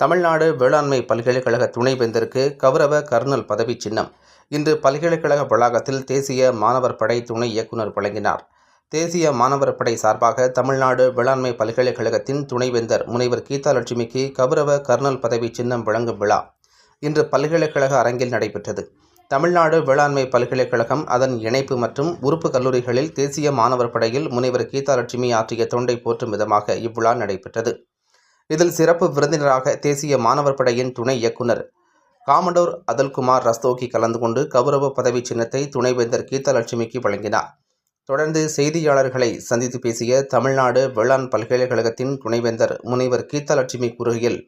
தமிழ்நாடு வேளாண்மை பல்கலைக்கழக துணைவேந்தருக்கு கௌரவ கர்னல் பதவி சின்னம். இன்று பல்கலைக்கழக வளாகத்தில் தேசிய மாணவர் படை துணை இயக்குனர் வழங்கினார். தேசிய மாணவர் படை சார்பாக தமிழ்நாடு வேளாண்மை பல்கலைக்கழகத்தின் துணைவேந்தர் முனைவர் கீதாலட்சுமிக்கு கௌரவ கர்னல் பதவி சின்னம் வழங்கும் விழா இன்று பல்கலைக்கழக அரங்கில் நடைபெற்றது. தமிழ்நாடு வேளாண்மை பல்கலைக்கழகம் அதன் இணைப்பு மற்றும் உறுப்பு கல்லூரிகளில் தேசிய மாணவர் படையில் முனைவர் கீதாலட்சுமி ஆற்றிய தொண்டை போற்றும் விதமாக இவ்விழா நடைபெற்றது. இதில் சிறப்பு விருந்தினராக தேசிய மாணவர் படையின் துணை இயக்குனர் காமடோர் அதல்குமார் ரஸ்தோகி கலந்து கொண்டு கௌரவ பதவி சின்னத்தை துணைவேந்தர் கீதலட்சுமிக்கு வழங்கினார். தொடர்ந்து செய்தியாளர்களை சந்தித்து பேசிய தமிழ்நாடு வேளாண் பல்கலைக்கழகத்தின் துணைவேந்தர் முனைவர் கீதாலட்சுமி கூறுகையில்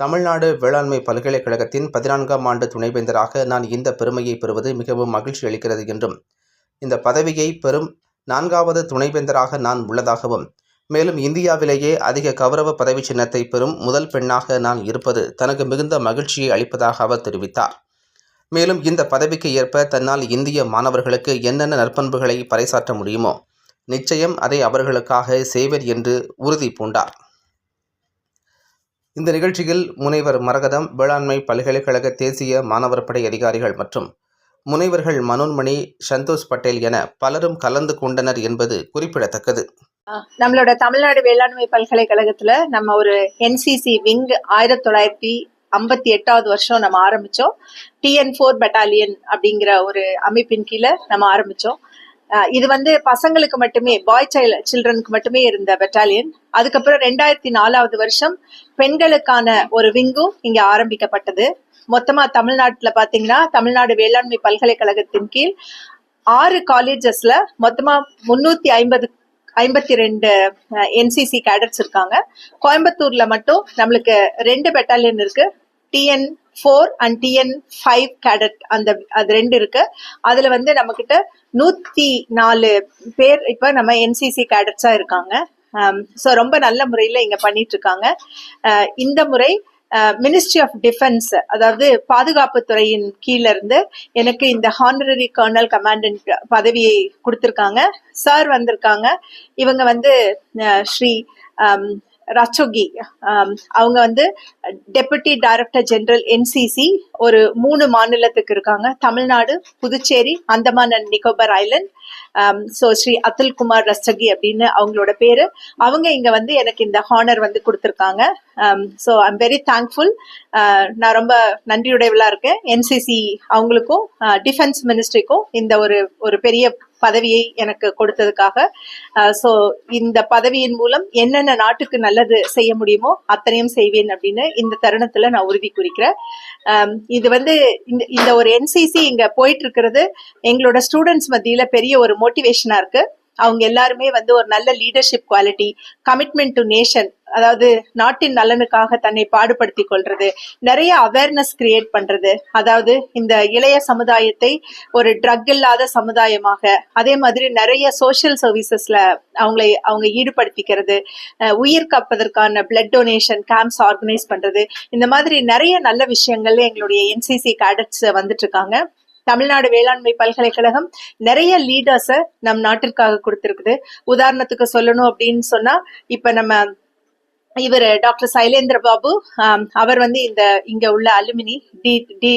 தமிழ்நாடு வேளாண்மை பல்கலைக்கழகத்தின் பதினான்காம் ஆண்டு துணைவேந்தராக நான் இந்த பெருமையை பெறுவது மிகவும் மகிழ்ச்சி அளிக்கிறது என்றும் இந்த பதவியை பெறும் நான்காவது துணைவேந்தராக நான் உள்ளதாகவும் மேலும் இந்தியாவிலேயே அதிக கௌரவ பதவி சின்னத்தை பெறும் முதல் பெண்ணாக நான் இருப்பது தனக்கு மிகுந்த மகிழ்ச்சியை அளிப்பதாக அவர் தெரிவித்தார். மேலும் இந்த பதவிக்கு ஏற்ப தன்னால் இந்திய மாணவர்களுக்கு என்னென்ன நற்பண்புகளை பறைசாற்ற முடியுமோ நிச்சயம் அதை அவர்களுக்காக செய்வர் என்று உறுதி பூண்டார். இந்த நிகழ்ச்சியில் முனைவர் மரகதம் வேளாண்மை பல்கலைக்கழக தேசிய மாணவர் படை அதிகாரிகள் மற்றும் முனைவர்கள் மனோன்மணி சந்தோஷ் பட்டேல் என பலரும் கலந்து கொண்டனர் என்பது குறிப்பிடத்தக்கது. நம்மளோட தமிழ்நாடு வேளாண்மை பல்கலைக்கழகத்துல நம்ம ஒரு என்சிசி விங் ஆயிரத்தி தொள்ளாயிரத்தி ஐம்பத்தி எட்டாவது வருஷம் நம்ம ஆரம்பிச்சோம். டிஎன் ஃபோர் பெட்டாலியன் அப்படிங்கிற ஒரு அமைப்பின் கீழே நம்ம ஆரம்பிச்சோம். இது வந்து பசங்களுக்கு மட்டுமே பாய் சைல்டு சில்ட்ரனுக்கு மட்டுமே இருந்த பெட்டாலியன் அதுக்கப்புறம் ரெண்டாயிரத்தி நாலாவது வருஷம் பெண்களுக்கான ஒரு விங்கும் இங்க ஆரம்பிக்கப்பட்டது. மொத்தமா தமிழ்நாட்டுல பாத்தீங்கன்னா தமிழ்நாடு வேளாண்மை பல்கலைக்கழகத்தின் கீழ் ஆறு காலேஜஸ்ல மொத்தமா முன்னூத்தி ஐம்பது ஐம்பத்தி ரெண்டு என்சிசி கேடட்ஸ் இருக்காங்க. கோயம்புத்தூர்ல மட்டும் நம்மளுக்கு ரெண்டு பெட்டாலியன் இருக்கு. TN four and TN five cadet அந்த அது ரெண்டு இருக்கு. அதுல வந்து நம்ம கிட்ட நூத்தி நாலு பேர் இப்ப நம்ம என்சிசி கேடட்ஸா இருக்காங்க. ஸோ ரொம்ப நல்ல முறையில் இங்க பண்ணிட்டு இருக்காங்க. இந்த முறை மினிஸ்ட்ரி ஆஃப் டிஃபென்ஸ் அதாவது பாதுகாப்பு துறையின் கீழே இருந்து எனக்கு இந்த ஹானரரி கர்னல் கமாண்டன்ட் பதவியை கொடுத்துருக்காங்க. சார் வந்திருக்காங்க. இவங்க வந்து ஸ்ரீ ரச்சோகி அவங்க வந்து டெபுட்டி டைரக்டர் ஜெனரல் என்சிசி ஒரு மூணு மாநிலத்துக்கு இருக்காங்க. Tamil Nadu Puducherry Andaman and Nicobar island so Shri Atul Kumar அப்படின்னு அவங்களோட பேரு. அவங்க இங்க வந்து எனக்கு இந்த ஹானர் வந்து கொடுத்துருக்காங்க. ஸோ ஐம் வெரி தேங்க்ஃபுல் நான் ரொம்ப நன்றியுடையவளா இருக்கேன். என்சிசி அவங்களுக்கும் டிஃபென்ஸ் மினிஸ்ட்ரிக்கும் இந்த ஒரு ஒரு பெரிய பதவியை எனக்கு கொடுத்ததுக்காக. ஸோ இந்த பதவியின் மூலம் என்னென்ன நாட்டுக்கு நல்லது செய்ய முடியுமோ அத்தனையும் செய்வேன் அப்படின்னு இந்த தருணத்துல நான் உறுதி குறிக்கிறேன். இது வந்து இந்த இந்த ஒரு என்சிசி இங்க போயிட்டு இருக்கிறது. எங்களோட ஸ்டூடெண்ட்ஸ் மத்தியில பெரிய ஒரு மோட்டிவேஷனா இருக்கு. அவங்க எல்லாருமே வந்து ஒரு நல்ல leadership quality commitment to nation அதாவது நாட்டின் நலனுக்காக தன்னை பாடுபடுத்தி கொள்றது நிறைய அவேர்னஸ் கிரியேட் பண்றது. அதாவது இந்த இளைய சமுதாயத்தை ஒரு ட்ரக் இல்லாத சமுதாயமாக அதே மாதிரி நிறைய சோஷியல் சர்வீசஸ்ல அவங்களை அவங்க ஈடுபடுத்திக்கிறது உயிர் காப்பதற்கான பிளட் டொனேஷன் கேம்ப்ஸ் ஆர்கனைஸ் பண்றது இந்த மாதிரி நிறைய நல்ல விஷயங்கள்ல எங்களுடைய என்சிசி கேடட்ஸ் வந்துட்டு இருக்காங்க. தமிழ்நாடு வேளாண்மை பல்கலைக்கழகம் நிறைய லீடர்ஸை நம் நாட்டிற்காக கொடுத்துருக்குது. உதாரணத்துக்கு சொல்லணும் அப்படின்னு சொன்னா இப்ப நம்ம இவர் டாக்டர் சைலேந்திர பாபு அவர் வந்து இந்த இங்க உள்ள alumni D D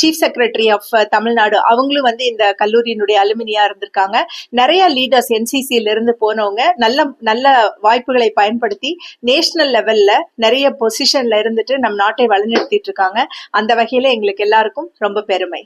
chief secretary of Tamil Nadu. அவங்களும் வந்து இந்த கல்லூரியினுடைய அலுமினியா இருந்திருக்காங்க. நிறைய லீடர்ஸ் என்சிசியில இருந்து போனவங்க நல்ல நல்ல வாய்ப்புகளை பயன்படுத்தி நேஷனல் லெவல்ல நிறைய பொசிஷன்ல இருந்துட்டு நம் நாட்டை வழிநடத்திட்டு இருக்காங்க. அந்த வகையில எங்களுக்கு எல்லாருக்கும் ரொம்ப பெருமை.